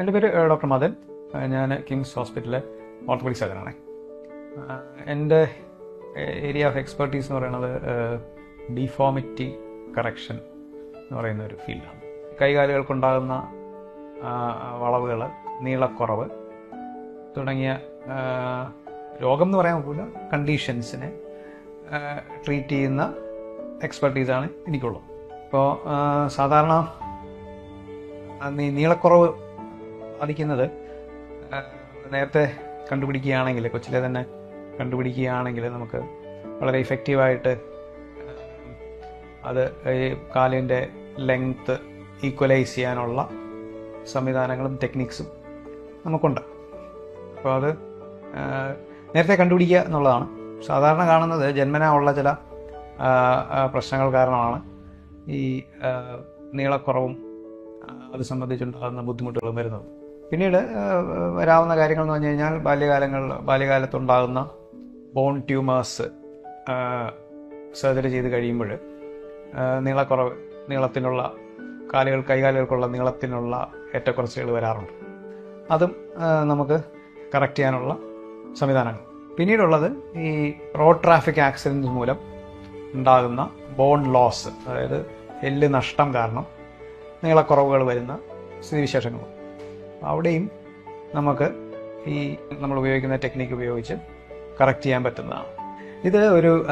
എന്റെ പേര് ഡോക്ടർ മദൻ. ഞാൻ കിങ്സ് ഹോസ്പിറ്റലിലെ ഓർത്തോപെഡിക് സർജനാണ് എന്റെ ഏരിയ ഓഫ് എക്സ്പെർട്ടീസ് എന്ന് പറയുന്നത് ഡിഫോമിറ്റി കറക്ഷൻ എന്ന് പറയുന്ന ഒരു ഫീൽഡാണ്. കൈകാലുകൾക്കുണ്ടാകുന്ന വളവുകൾ നീളക്കുറവ് തുടങ്ങിയ രോഗം എന്ന് പറയാൻ പോലും കണ്ടീഷൻസിനെ ട്രീറ്റ് ചെയ്യുന്ന എക്സ്പെർട്ടീസാണ് എനിക്കുള്ളത്. ഇപ്പോൾ സാധാരണ നീളക്കുറവ് ബാധിക്കുന്നത്. ആ, നേരത്തെ കണ്ടുപിടിക്കുകയാണെങ്കിൽ കൊച്ചിലെ തന്നെ കണ്ടുപിടിക്കുകയാണെങ്കിൽ നമുക്ക് വളരെ ഇഫക്റ്റീവായിട്ട് അത് ഈ കാലിന്റെ ലെങ്ത്ത് ഈക്വലൈസ് ചെയ്യാനുള്ള സംവിധാനങ്ങളും ടെക്നിക്സും നമുക്കുണ്ട്. അപ്പോൾ അത് നേരത്തെ കണ്ടുപിടിക്കുക എന്നുള്ളതാണ്. സാധാരണ കാണുന്നത് ജന്മനാ ഉള്ള ചില പ്രശ്നങ്ങൾ കാരണമാണ് ഈ നീളക്കുറവും അത് സംബന്ധിച്ചുണ്ടാകുന്ന ബുദ്ധിമുട്ടുകളും വരുന്നത്. പിന്നീട് വരാവുന്ന കാര്യങ്ങൾ എന്ന് പറഞ്ഞു കഴിഞ്ഞാൽ ബാല്യകാലങ്ങളിൽ ബാല്യകാലത്തുണ്ടാകുന്ന ബോൺ ട്യൂമേഴ്സ് സർജറി ചെയ്ത് കഴിയുമ്പോൾ നീളക്കുറവ് നീളത്തിനുള്ള കാലുകൾ കൈകാലുകൾക്കുള്ള നീളത്തിനുള്ള ഏറ്റക്കുറച്ചുകൾ വരാറുണ്ട്. അതും നമുക്ക് കറക്റ്റ് ചെയ്യാനുള്ള സംവിധാനങ്ങൾ. പിന്നീടുള്ളത് ഈ റോഡ് ട്രാഫിക് ആക്സിഡന്റ് മൂലം ഉണ്ടാകുന്ന ബോൺ ലോസ് അതായത് എല്ല് നഷ്ടം കാരണം നീളക്കുറവുകൾ വരുന്ന സ്ഥിതിവിശേഷങ്ങളും അവിടെയും നമുക്ക് ഈ നമ്മൾ ഉപയോഗിക്കുന്ന ടെക്നിക്ക് ഉപയോഗിച്ച് കറക്റ്റ് ചെയ്യാൻ പറ്റുന്നതാണ്. ഇത് ഒരു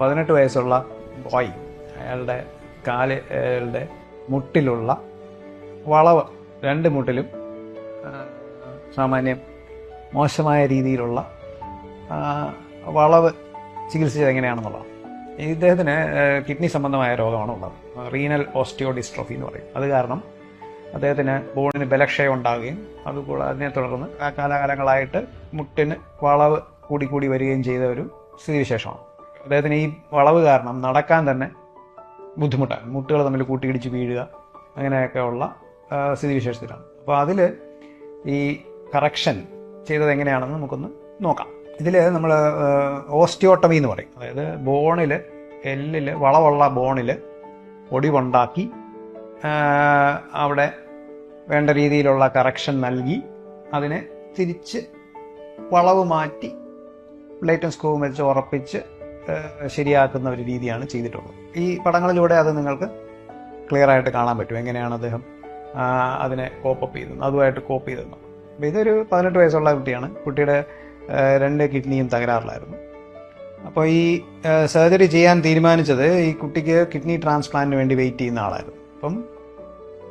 പതിനെട്ട് വയസ്സുള്ള ബോയ് അയാളുടെ കാൽ അയാളുടെ മുട്ടിലുള്ള വളവ് രണ്ട് മുട്ടിലും സാമാന്യം മോശമായ രീതിയിലുള്ള വളവ് ചികിത്സിച്ചത് എങ്ങനെയാണെന്നുള്ളതാണ് ഇദ്ദേഹത്തിന് കിഡ്നി സംബന്ധമായ രോഗമാണ് ഉള്ളത് റീനൽ ഓസ്റ്റിയോഡിസ്ട്രോഫി എന്ന് പറയും. അത് കാരണം അദ്ദേഹത്തിന് ബോണിന് ബലക്ഷയം ഉണ്ടാവുകയും അതുകൂടെ അതിനെ തുടർന്ന് ആ കാലാകാലങ്ങളായിട്ട് മുട്ടിന് വളവ് കൂടി കൂടി വരികയും ചെയ്ത ഒരു സ്ഥിതിവിശേഷമാണ്. അദ്ദേഹത്തിന് ഈ വളവ് കാരണം നടക്കാൻ തന്നെ ബുദ്ധിമുട്ടാണ്. മുട്ടുകൾ തമ്മിൽ കൂട്ടിയിടിച്ച് വീഴുക അങ്ങനെയൊക്കെ ഉള്ള സ്ഥിതിവിശേഷത്തിലാണ്. അപ്പോൾ അതിൽ ഈ കറക്ഷൻ ചെയ്തത് എങ്ങനെയാണെന്ന് നമുക്കൊന്ന് നോക്കാം. ഇതിൽ നമ്മൾ ഓസ്റ്റിയോട്ടമി എന്ന് പറയും. അതായത് ബോണിൽ എല്ലിൽ വളവുള്ള ബോണിൽ ഒടിവുണ്ടാക്കി അവിടെ വേണ്ട രീതിയിലുള്ള കറക്ഷൻ നൽകി അതിനെ തിരിച്ച് വളവ് മാറ്റി പ്ലേറ്റും സ്ക്രൂവും വെച്ച് ഉറപ്പിച്ച് ശരിയാക്കുന്ന ഒരു രീതിയാണ് ചെയ്തിട്ടുള്ളത്. ഈ പടങ്ങളിലൂടെ അത് നിങ്ങൾക്ക് ക്ലിയർ ആയിട്ട് കാണാൻ പറ്റും. എങ്ങനെയാണ് അദ്ദേഹം അതിനെ കോപ്പപ്പ് ചെയ്തത് അതുമായിട്ട് കോപ്പ് ചെയ്തത്. അപ്പം ഇതൊരു പതിനെട്ട് വയസ്സുള്ള കുട്ടിയാണ്. കുട്ടിയുടെ രണ്ട് കിഡ്നിയും തകരാറിലായിരുന്നു. അപ്പോൾ ഈ സർജറി ചെയ്യാൻ തീരുമാനിച്ചത് ഈ കുട്ടിക്ക് കിഡ്നി ട്രാൻസ്പ്ലാന്റിന് വേണ്ടി വെയിറ്റ് ചെയ്യുന്ന ആളായിരുന്നു. അപ്പം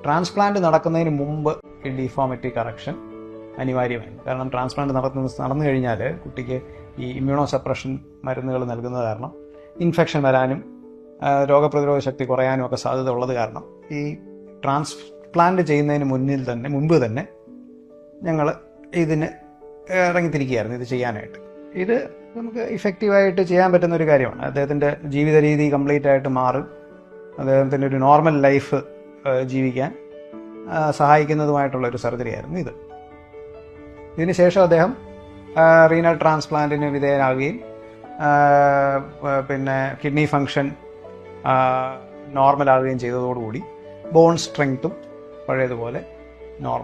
ട്രാൻസ്പ്ലാന്റ് നടക്കുന്നതിന് മുമ്പ് ഈ ഡിഫോമിറ്റി കറക്ഷൻ അനിവാര്യമാണ്. കാരണം ട്രാൻസ്പ്ലാന്റ് നടത്തുന്ന നടന്നു കഴിഞ്ഞാൽ കുട്ടിക്ക് ഈ ഇമ്മ്യൂണോ സപ്രഷൻ മരുന്നുകൾ നൽകുന്നത് കാരണം ഇൻഫെക്ഷൻ വരാനും രോഗപ്രതിരോധ ശക്തി കുറയാനും ഒക്കെ സാധ്യത ഉള്ളത് കാരണം ഈ ട്രാൻസ്പ്ലാന്റ് ചെയ്യുന്നതിന് മുന്നിൽ തന്നെ മുൻപ് തന്നെ ഞങ്ങൾ ഇതിന് ഇറങ്ങിത്തിരിക്കുകയായിരുന്നു ഇത് ചെയ്യാനായിട്ട്. ഇത് നമുക്ക് ഇഫക്റ്റീവായിട്ട് ചെയ്യാൻ പറ്റുന്ന ഒരു കാര്യമാണ്. അദ്ദേഹത്തിന്റെ ജീവിത രീതി കംപ്ലീറ്റ് ആയിട്ട് മാറും. അദ്ദേഹത്തിന്റെ ഒരു നോർമൽ ലൈഫ് ജീവിക്കാൻ സഹായിക്കുന്നതുമായിട്ടുള്ള ഒരു സർജറി ആയിരുന്നു ഇത് ഇതിനുശേഷം അദ്ദേഹം റീനൽ ട്രാൻസ്പ്ലാന്റിന് വിധേയനാവുകയും പിന്നെ കിഡ്നി ഫങ്ഷൻ നോർമൽ ആവുകയും ചെയ്തതോടുകൂടി ബോൺ സ്ട്രെങ്ത്തും പഴയതുപോലെ